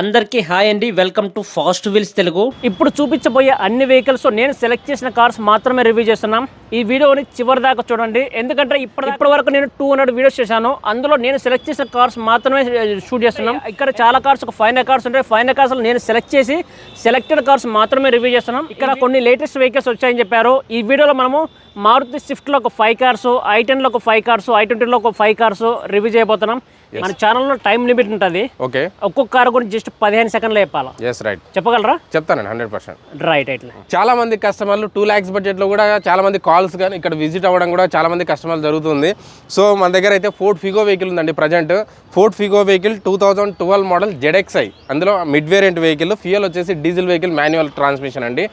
అందరికీ హాయ్ అండి. Welcome to fast wheels Telugu. ఇప్పుడు చూపించబోయే అన్ని వెహికల్స్ నేను సెలెక్ట్ చేసిన కార్స్ మాత్రమే రివ్యూ చేస్తున్నాం. ఈ వీడియోని చివరి దాకా చూడండి. ఎందుకంటే ఇప్పటి ఇప్పటి వరకు నేను టూ హండ్రెడ్ వీడియోస్ చేశాను. అందులో నేను సెలెక్ట్ చేసిన కార్స్ మాత్రమే షూట్ చేస్తున్నాం. ఇక్కడ చాలా కార్స్ ఒక ఫైవ్ కార్స్ ఉంటాయి. ఫైవ్ కార్స్ నేను సెలెక్ట్ చేసి సెలెక్టెడ్ కార్స్ మాత్రమే రివ్యూ చేస్తున్నాం. ఇక్కడ కొన్ని లేటెస్ట్ వెహికల్స్ వచ్చాయని చెప్పారు. ఈ వీడియోలో మనము మారుతి స్విఫ్ట్లో ఒక ఫైవ్ కార్స్ ఐ టెన్లో ఒక ఫైవ్ కార్స్ ఐ ట్వంటీలో ఒక ఫైవ్ కార్స్ రివ్యూ చేయబోతున్నాం. మన ఛానల్లో టైం లిమిట్ ఉంటుంది. ఓకే ఒక్కొక్క కారు గురించి జస్ట్ పదిహేను సెకండ్లు చెప్పాలా? ఎస్ రైట్ చెప్పగలరా? చెప్తానండి హండ్రెడ్ పర్సెంట్ రైట్ రైట్ చాలా మంది కస్టమర్లు టూ ల్యాక్స్ బడ్జెట్లో కూడా చాలా మంది కాల్స్ కానీ ఇక్కడ విజిట్ అవ్వడం కూడా చాలా మంది కస్టమర్లు జరుగుతుంది. సో మన దగ్గర అయితే ఫోర్డ్ ఫిగో వెహికల్ ఉందండి present Ford Figo vehicle two thousand twelve model ZXI అందులో మిడ్ వేరియంట్ వెహికల్ ఫ్యూయల్ వచ్చేసి డీజిల్ వెహికల్ మాన్యువల్ ట్రాన్స్మిషన్ అండి.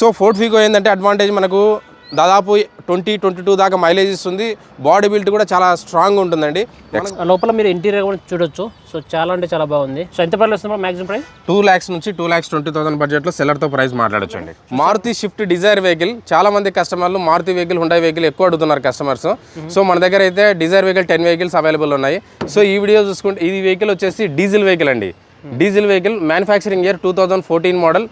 సో ఫోర్డ్ ఫిగో ఏంటంటే అడ్వాంటేజ్ మనకు దాదాపు ట్వంటీ ట్వంటీ టూ దాకా మైలేజ్ ఇస్తుంది. బాడీ బిల్ట్ కూడా చాలా స్ట్రాంగ్ ఉంటుందండి. లోపల మీరు ఇంటీరియర్ కూడా చూడొచ్చు. సో చాలా అంటే చాలా బాగుంది. సో ఎంత పర్లేదు వస్తుంది మాక్సిమం ప్రైస్ టూ ల్యాక్స్ నుంచి టూ ల్యాక్స్ ట్వంటీ థౌసండ్ బడ్జెట్లో సెల్లర్తో ప్రైస్ మాట్లాడొచ్చండి. మారుతి షిఫ్ట్ డిజైర్ వెహికల్ చాలా మంది కస్టమర్లు మారుతి వెహికల్ హుండై వెహికల్ ఎక్కువ అడుగుతున్నారు కస్టమర్స్ సో మన దగ్గర అయితే Dzire vehicle ten vehicles available ఉన్నాయి. సో ఈ వీడియో చూసుకుంటే ఈ వెహికల్ వచ్చేసి డీజిల్ వెహికల్ అండి. Diesel vehicle manufacturing year two thousand fourteen model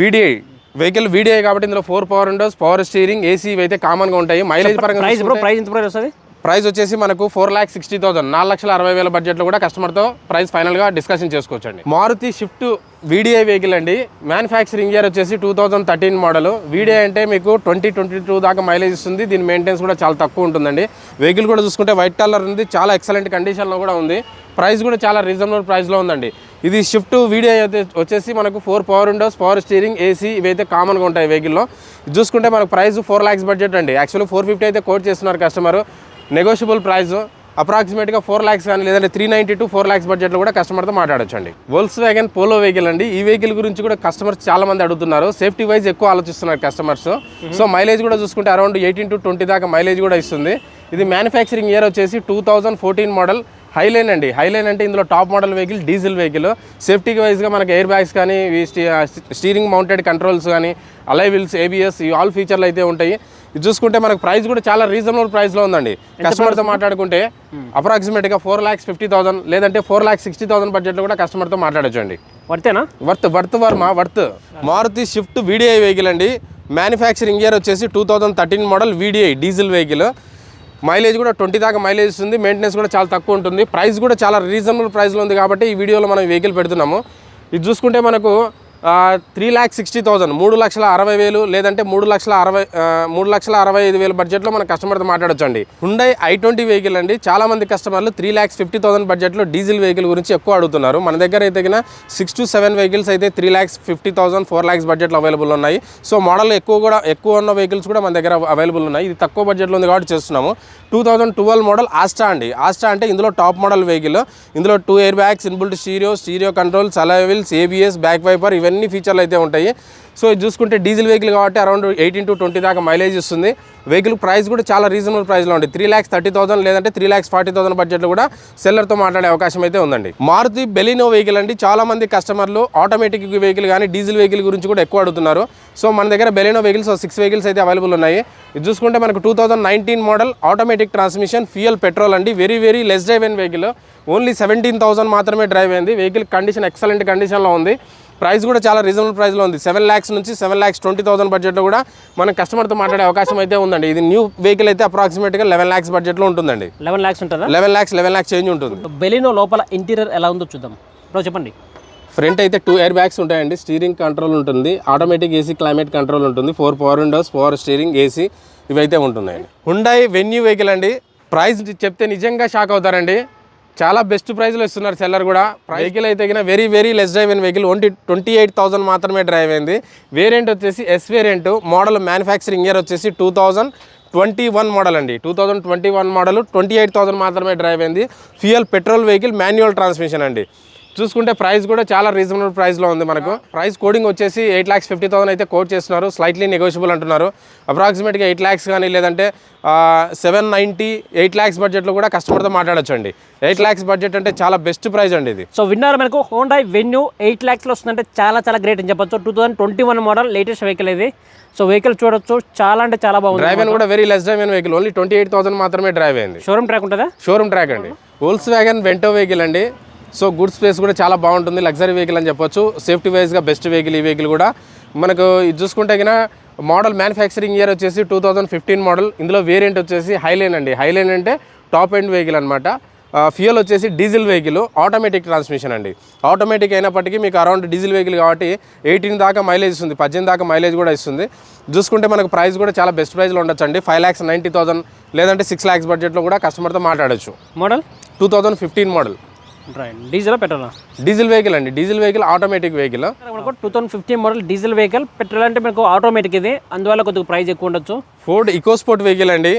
VDI vehicle VDI కాబట్టి ఇందులో four power windows power steering AC అయితే కామన్గా ఉంటాయి. మైలేజ్ పరంగా ప్రైస్ బ్రో ప్రైస్ ఎంత ప్రైస్ వస్తుంది? ప్రైస్ వచ్చేసి మనకు ఫోర్ ల్యాక్ సిక్స్టీ థౌసండ్ నాలుగు లక్షల అరవై వేల బడ్జెట్లో కూడా కస్టమర్తో ప్రైస్ ఫైనల్గా డిస్కషన్ చేసుకోవచ్చండి. మారుతి షిఫ్ట్ వీడిఐ వెహికల్ అండి. మ్యానుఫ్యాక్చరింగ్ ఇయర్ వచ్చేసి two thousand thirteen model VDI అంటే మీకు ట్వంటీ ట్వంటీ టూ దాకా మైలేజ్ ఇస్తుంది. దీని మెయింటెన్స్ కూడా చాలా తక్కువ ఉంటుందండి. వెహికల్ కూడా చూసుకుంటే వైట్ కలర్ ఉంది. చాలా ఎక్సలెంట్ కండిషన్లో కూడా ఉంది. ప్రైస్ కూడా చాలా రీజనబుల్ ప్రైస్లో ఉందండి. ఇది షిఫ్ట్ వీడియో అయితే వచ్చేసి మనకు four power windows power steering AC ఇవైతే కామన్గా ఉంటాయి వెహికల్లో. చూసుకుంటే మనకు ప్రైస్ ఫోర్ ల్యాక్స్ బడ్జెట్ అండి. యాక్చువల్లీ ఫోర్ ఫిఫ్టీ అయితే కోట్ చేస్తున్నారు కస్టమర్. Negotiable price. అప్రాక్సిమేట్గా ఫోర్ ల్యాక్స్ కానీ లేదంటే three ninety to four lakhs బడ్జెట్లో కూడా కస్టమర్తో మాట్లాడొచ్చండి. వోల్స్ వ్యాగన్ పోలో వెహికల్ అండి. ఈ వెహికల్ గురించి కూడా కస్టమర్స్ చాలా మంది అడుగుతున్నారు. సేఫ్టీ వైజ్ ఎక్కువ ఆలోచిస్తున్నారు కస్టమర్స్ సో మైలేజ్ కూడా చూసుకుంటే అరౌండ్ ఎయిటీన్ టు ట్వంటీ దాకా మైలేజ్ కూడా ఇస్తుంది. ఇది మ్యానుఫ్యాక్చరింగ్ ఇయర్ వచ్చేసి two thousand fourteen model highline అండి. హైలైన్ అంటే ఇందులో top model vehicle diesel vehicle. Safety వైజ్గా మనకి ఎయిర్ బ్యాగ్స్ కానీ స్టీరింగ్ మౌంటెడ్ కంట్రోల్స్ కానీ అలై వీల్స్ ఏబిఎస్ ఈ ఆల్ ఫీచర్లు అయితే ఉంటాయి. ఇది చూసుకుంటే మనకు ప్రైస్ కూడా చాలా రీజనబుల్ ప్రైస్లో ఉందండి. కస్టమర్తో మాట్లాడుకుంటే అప్రాక్సిమేట్గా ఫోర్ ల్యాక్స్ ఫిఫ్టీ థౌసండ్ లేదంటే ఫోర్ ల్యాక్స్ సిక్స్టీ థౌసండ్ బడ్జెట్లో కూడా కస్టమర్తో మాట్లాడొచ్చండి. వర్తేనా? Worth worth Varma worth Maruti Swift VDI vehicle అండి. మ్యానుఫ్యాక్చరింగ్ ఇయర్ వచ్చేసి two thousand thirteen model VDI diesel vehicle mileage కూడా ట్వంటీ దాకా మైలేజ్ ఇస్తుంది. మెయింటెనెన్స్ కూడా చాలా తక్కువ ఉంటుంది. ప్రైస్ కూడా చాలా రీజనబుల్ ప్రైస్లో ఉంది కాబట్టి ఈ వీడియోలో మనం వెహికల్ పెడుతున్నాము. ఇది చూసుకుంటే మనకు త్రీ ల్యాక్ సిక్స్టీ థౌసండ్ మూడు లక్షల అరవై వేలు లేదంటే మూడు లక్షల అరవై మూడు లక్షల అరవై ఐదు వేల బడ్జెట్లో మన కస్టమర్తో మాట్లాడొచ్చండి హుండై ఐ ట్వంటీ వెహికల్ అండి. చాలా మంది కస్టమర్లు త్రీ ల్యాక్స్ ఫిఫ్టీ థౌసండ్ బడ్జెట్లో డీజిల్ వెహికల్ గురించి ఎక్కువ అడుగుతున్నారు. మన దగ్గర అయితే సిక్స్ టు సెవెన్ వెహికల్స్ అయితే three lakhs fifty thousand four lakhs బడ్జెట్లో అవైలబుల్ ఉన్నాయి. సో మోడల్ ఎక్కువ కూడా ఎక్కువ ఉన్న వెహికల్స్ కూడా మన దగ్గర అవైలబుల్ ఉన్నాయి. ఇది తక్కువ బడ్జెట్లో ఉంది కాబట్టి చేస్తున్నాము. Two thousand twelve model Asta అండి. ఆస్టా అంటే ఇందులో టాప్ మోడల్ వెహికల్ ఇందులో two air bags inbuilt stereo stereo controls alloy wheels ABS back wiper ఇవన్నీ ఫీచర్లు అయితే ఉంటాయి. సో ఇది చూసుకుంటే డీజిల్ వెహికల్ కాబట్టి అరౌండ్ ఎయిటీన్ టు ట్వంటీ దాకా మైలేజ్ ఇస్తుంది. వెహికల్ ప్రైస్ కూడా చాలా రీజనబుల్ ప్రైస్లో ఉంది. త్రీ ల్యాక్స్ థర్టీ థౌసండ్ లేదంటే త్రీ ల్యాక్స్ ఫార్టీ థౌసండ్ బడ్జెట్లో కూడా సెల్లర్తో మాట్లాడే అవకాశం అయితే ఉందండి. మారుతి బెలినో వెహికల్ అండి. చాలా మంది కస్టమర్లు ఆటోమేటిక్ వెహికల్ కానీ డీజిల్ వెహికల్ గురించి కూడా ఎక్కువ అడుగుతున్నారు. సో మన దగ్గర బెలినో వెహికల్స్ సిక్స్ వెహికల్స్ అయితే అవైలబుల్ ఉన్నాయి. ఇది చూసుకుంటే మనకు two thousand nineteen model automatic transmission fuel petrol అండి. వెరీ వెరీ లెస్ డ్రైవ్ అయిన వెహికల్ ఓన్లీ సెవెంటీన్ థౌసండ్ మాత్రమే డ్రైవ్ అయింది. వెహికల్ కండిషన్ ఎక్సలెంట్ కండిషన్లో ఉంది. ప్రైస్ కూడా చాలా రీజనబుల్ ప్రైస్లో ఉంది. సెవెన్ ల్యాక్స్ నుంచి సెవెన్ ల్యాక్స్ ట్వంటీ థౌసండ్ బడ్జెట్లో కూడా మనం కస్టమర్తో మాట్లాడే అవకాశం అయితే ఉందండి. ఇది న్యూ వెహికల్ అయితే అప్రాక్సిమేట్గా లెవెన్ ల్యాక్స్ బడ్జెట్లో ఉంటుందండి. లెవెన్ ల్యాక్స్ ఉంటుందా? Eleven lakhs eleven lakhs change ఉంటుంది. బెలినో లోపల ఇంటీరియర్ ఎలా ఉందో చూద్దాం. బ్రో చెప్పండి. ఫ్రంట్ అయితే టూ ఎయిర్ బ్యాగ్స్ ఉంటాయండి. స్టీరింగ్ కంట్రోల్ ఉంటుంది. ఆటోమేటిక్ ఏసీ క్లైమేట్ కంట్రోల్ ఉంటుంది. Four power windows power steering AC ఇవైతే ఉంటున్నాయండి. హుండై వెన్యూ వెహికల్ అండి. ప్రైస్ చెప్తే నిజంగా షాక్ అవుతారండి. చాలా బెస్ట్ ప్రైస్లో ఇస్తున్నారు సెల్లర్ కూడా. వెహికల్ అయితే వెరీ వెరీ లెస్ డ్రైవ్ అయిన vehicle only twenty eight thousand మాత్రమే డ్రైవ్ అయింది. వేరియంట్ వచ్చేసి S variant model manufacturing year వచ్చేసి two thousand twenty one model అండి. Two thousand twenty one model twenty eight thousand మాత్రమే drive అయింది. Fuel petrol vehicle manual transmission అండి. చూసుకుంటే price కూడా చాలా రీజనబుల్ ప్రైస్లో ఉంది మనకు. ప్రైస్ కోడింగ్ వచ్చేసి ఎయిట్ ల్యాక్స్ ఫిఫ్టీ థౌసండ్ అయితే కోట్ చేస్తున్నారు. స్లైట్లీ నెగోషియబుల్ అంటున్నారు. అప్రాక్సిమేట్గా ఎయిట్ ల్యాక్స్ కానీ లేదంటే సెవెన్ నైంటీ ఎయిట్ ల్యాక్స్ బడ్జెట్లో కూడా కస్టమర్తో మాట్లాడొచ్చు అండి ఎయిట్ ల్యాక్స్ బడ్జెట్ అంటే చాలా బెస్ట్ ప్రైస్ అండి ఇది. సో విన్నారు మనకు హోండా వెన్యూ ఎయిట్ ల్యాక్స్లో వస్తుందంటే చాలా చాలా గ్రేట్ అని చెప్పొచ్చు. Two thousand twenty one model latest vehicle ఇది. సో వెహికల్ చూడొచ్చు. చాలా అంటే చాలా బాగుంది డ్రైవ్ కూడా very less drive vehicle only twenty eight thousand మాత్రమే డ్రైవ్ అయింది షోరూమ్ ట్రాక్ ఉంటుందా? షోరూమ్ ట్రాక్ అండి. వోల్స్ వ్యాగన్ వెంటో వెహికల్ అండి. సో గుడ్ స్పేస్ కూడా చాలా బాగుంటుంది లగ్జరీ వెహికల్ అని చెప్పొచ్చు. సేఫ్టీ వైజ్గా బెస్ట్ వెహికల్ ఈ వెహికల్ కూడా. మనకు ఇది చూసుకుంటే కన్నా మోడల్ మ్యానుఫ్యాక్చరింగ్ ఇయర్ వచ్చేసి టూ థౌజండ్ ఫిఫ్టీన్ మోడల్. ఇందులో వేరియంట్ వచ్చేసి హైలైన్ అండి. హైలైన్ అంటే టాప్ ఎండ్ వెహికల్ అనమాట ఫ్యూయల్ వచ్చేసి డీజిల్ వెహికల్ ఆటోమేటిక్ ట్రాన్స్మిషన్ అండి. ఆటోమేటిక్ అయినప్పటికీ మీకు అరౌండ్ డీజిల్ వెహికల్ కాబట్టి ఎయిటీన్ దాకా మైలేజ్ ఇస్తుంది పద్దెనిమిది దాకా మైలేజ్ కూడా ఇస్తుంది. చూసుకుంటే మనకు ప్రైస్ కూడా చాలా బెస్ట్ ప్రైస్లో ఉండొచ్చు అండి. ఫైవ్ ల్యాక్స్ నైంటీ థౌసండ్ లేదంటే సిక్స్ ల్యాక్స్ బడ్జెట్లో కూడా కస్టమర్తో మాట్లాడొచ్చు. Model? Two thousand fifteen model. Diesel petrol? Diesel vehicle అండి. Diesel vehicle automatic vehicle. మనకు two thousand fifteen model diesel vehicle petrol అంటే మనకు ఆటోమేటిక్ ఇది అందువల్ల కొద్దిగా ప్రైస్ ఎక్కువ ఉండొచ్చు. ఫోర్డ్ ఈకోస్పోర్ట్ వెహికల్ అండి.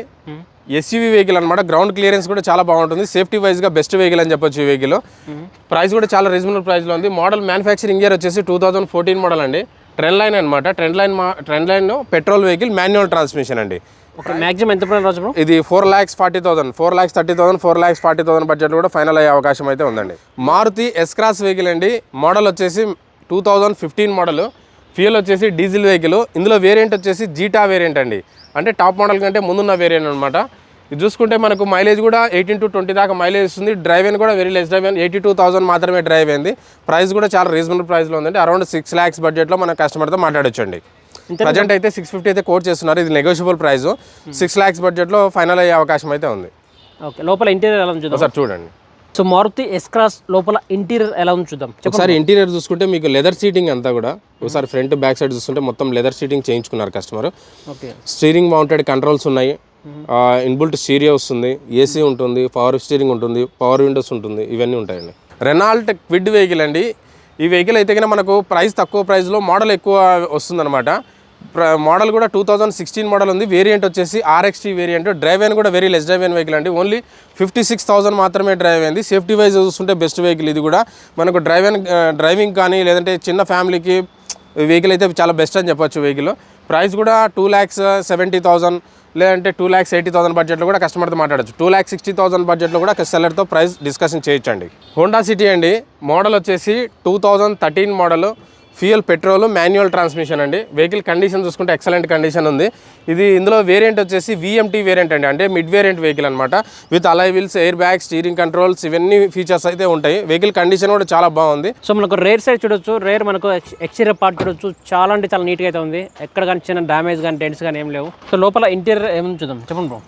ఎస్యూవీ వెహికల్ అనమాట గ్రౌండ్ క్లియరెన్స్ కూడా చాలా బాగుంటుంది. సేఫ్టీ వైజ్గా బెస్ట్ వెహికల్ అని చెప్పొచ్చు ఈ వెహికల్ ప్రైస్ కూడా చాలా రీజనబుల్ ప్రైస్లో ఉంది. మోడల్ మ్యానుఫ్యాక్చరింగ్ ఇయర్ వచ్చేసి టూ థౌసండ్ ఫోర్టీన్ మోడల్ అండి. ట్రెండ్ లైన్ అనమాట Trendline Trendline petrol vehicle manual transmission అండి. ఓకే మ్యాక్సిమం ఎంత పడిన రాజు ఇది four lakhs forty thousand four lakhs thirty thousand four lakhs forty thousand budget కూడా ఫైనల్ అయ్యే అవకాశం అయితే ఉందండి. మారుతి ఎస్ క్రాస్ వెహికల్ అండి. మోడల్ వచ్చేసి two thousand fifteen model fuel వచ్చేసి డీజిల్ వెహికల్ ఇందులో వేరియంట్ వచ్చేసి జీటా వేరియంట్ అండి. అంటే టాప్ మోడల్ కంటే ముందున్న వేరియంట్ అనమాట ఇది చూసుకుంటే మనకు మైలేజ్ కూడా ఎయిటీన్ టు ట్వంటీ దాకా మైలేజ్ ఇస్తుంది. డ్రైవ్ అయిన కూడా వెరీ లెస్ డ్రైవ్ అయిన ఎయిటీ టూ థౌసండ్ మాత్రమే డ్రైవ్ అయింది ప్రైస్ కూడా చాలా రీజనబుల్ ప్రైస్లో ఉందండి. అరౌండ్ సిక్స్ ల్యాక్స్ బడ్జెట్లో మన కస్టమర్తో మాట్లాడొచ్చండి. ప్రజెంట్ అయితే సిక్స్ ఫిఫ్టీ అయితే కోట్ చేస్తున్నారు. ఇది నెగోషియబుల్ ప్రైస్ సిక్స్ ల్యాక్స్ బడ్జెట్లో ఫైనల్ అయ్యే అవకాశం అయితే ఉంది. ఓకే లోపల ఇంటీరియర్ ఎలా చూద్దాం ఒకసారి చూడండి. సో మారుతి ఎస్ క్రాస్ లోపల ఇంటీరియర్ ఎలా ఉంది చూద్దాం. ఒకసారి ఇంటీరియర్ చూసుకుంటే మీకు లెదర్ సీటింగ్ అంతా కూడా ఒకసారి ఫ్రంట్ బ్యాక్ సైడ్ చూసుకుంటే మొత్తం లెదర్ సీటింగ్ చేయించుకున్నారు customer okay. Steering mounted controls ఉన్నాయి. ఇన్బుల్ట్ స్టీరియో వస్తుంది ఏసీ ఉంటుంది పవర్ స్టీరింగ్ ఉంటుంది పవర్ విండోస్ ఉంటుంది ఇవన్నీ ఉంటాయండి. రెనాల్ట్ క్విడ్ వెహికల్ అండి. ఈ వెహికల్ అయితే కనుక మనకు ప్రైస్ తక్కువ ప్రైస్లో మోడల్ ఎక్కువ వస్తుందన్నమాట. ప్ర మోడల్ కూడా టూ థౌజండ్ సిక్స్టీన్ మోడల్ ఉంది. వేరియంట్ వచ్చేసి ఆర్ఎక్స్టీ వేరియంట్. డ్రైవ్ అయిన కూడా వెరీ లెస్ డ్రైవ్ అయిన వెహికల్ అండి. ఓన్లీ ఫిఫ్టీ సిక్స్ థౌసండ్ మాత్రమే డ్రైవ్ అయింది. సేఫ్టీ వైజ్ చూస్తుంటే బెస్ట్ వెహికల్ ఇది కూడా. మనకు డ్రైవ్ డ్రైవింగ్ కానీ లేదంటే చిన్న ఫ్యామిలీకి వెహికల్ అయితే చాలా బెస్ట్ అని చెప్పొచ్చు వెహికల్ ప్రైస్ కూడా టూ ల్యాక్స్ సెవెంటీ థౌసండ్ లేదంటే టూ ల్యాక్స్ ఎయిటీ థౌసండ్ బడ్జెట్లో కూడా కస్టమర్తో మాట్లాడచ్చు. టూ ల్యాక్స్ సిక్స్టీ థౌసండ్ బడ్జెట్లో కూడా సెల్లర్తో ప్రైస్ డిస్కషన్ చేయొచ్చండి. హోండా సిటీ అండి. మోడల్ వచ్చేసి two thousand thirteen model fuel petrol manual transmission అండి. వెహికల్ కండిషన్ చూసుకుంటే ఎక్సలెంట్ కండిషన్ ఉంది. ఇది ఇందులో వేరియంట్ వచ్చేసి విఎంటీ వేరియంట్ అండి. అంటే మిడ్ వేరియంట్ వెహికల్ అనమాట with alloy wheels air bag steering controls ఇవన్నీ ఫీచర్స్ అయితే ఉంటాయి. వెహికల్ కండిషన్ కూడా చాలా బాగుంది. సో మనకు రేర్ సైడ్ చూడొచ్చు. రేర్ మనకు ఎక్స్టీరియర్ పార్ట్ చూడొచ్చు. చాలా అంటే చాలా నీట్గా అయితే ఉంది. ఎక్కడ కానీ చిన్న డ్యామేజ్ కానీ డెంట్స్ కానీ ఏం లేవు. సో లోపల ఇంటీరియర్ ఏముంది చూద్దాం. చెప్పండి బ్రో.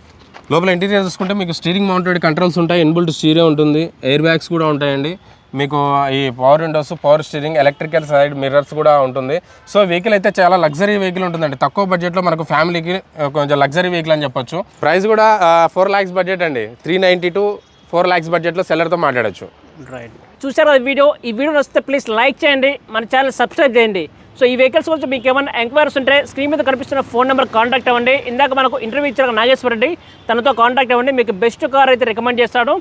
లోపల ఇంటీరియర్ చూసుకుంటే మీకు స్టీరింగ్ మౌంటెడ్ కంట్రోల్స్ ఉంటాయి. ఇన్బుల్ట్ స్టీరియో ఉంటుంది. ఎయిర్ బ్యాగ్స్ కూడా ఉంటాయండి. మీకు ఈ power windows power steering electrical side mirrors కూడా ఉంటుంది. సో వెహికల్ అయితే చాలా లగ్జరీ వెహికల్ ఉంటుందండి. తక్కువ బడ్జెట్లో మనకు ఫ్యామిలీకి కొంచెం లగ్జరీ వెహికల్ అని చెప్పొచ్చు. ప్రైస్ కూడా ఫోర్ ల్యాక్స్ బడ్జెట్ అండి. Three ninety to four lakhs బడ్జెట్లో సెల్లర్తో మాట్లాడచ్చు. రైట్ చూసారు కదా వీడియో? ఈ వీడియో నచ్చితే ప్లీజ్ లైక్ చేయండి. మన ఛానల్ సబ్స్క్రైబ్ చేయండి. సో ఈ వెహికల్స్ గురించి మీకు ఏమైనా ఎంక్వైరీస్ ఉంటే స్క్రీన్ మీద కనిపిస్తున్న ఫోన్ నెంబర్ కాంటాక్ట్ అవ్వండి. ఇందాక మనకు ఇంటర్వ్యూ ఇచ్చిన నాగేశ్వర రెడ్డి. తనతో కాంటాక్ట్ అవ్వండి. మీకు బెస్ట్ కార్ అయితే రికమెండ్ చేస్తాడు.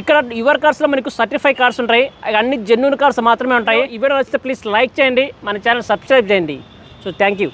ఇక్కడ యువర్ కార్స్లో మనకు సర్టిఫై కార్స్ ఉంటాయి. అవి అన్ని జెన్యున్ కార్స్ మాత్రమే ఉంటాయి. ఈ వీడియో నచ్చితే ప్లీజ్ లైక్ చేయండి. మన ఛానల్ సబ్స్క్రైబ్ చేయండి. So thank you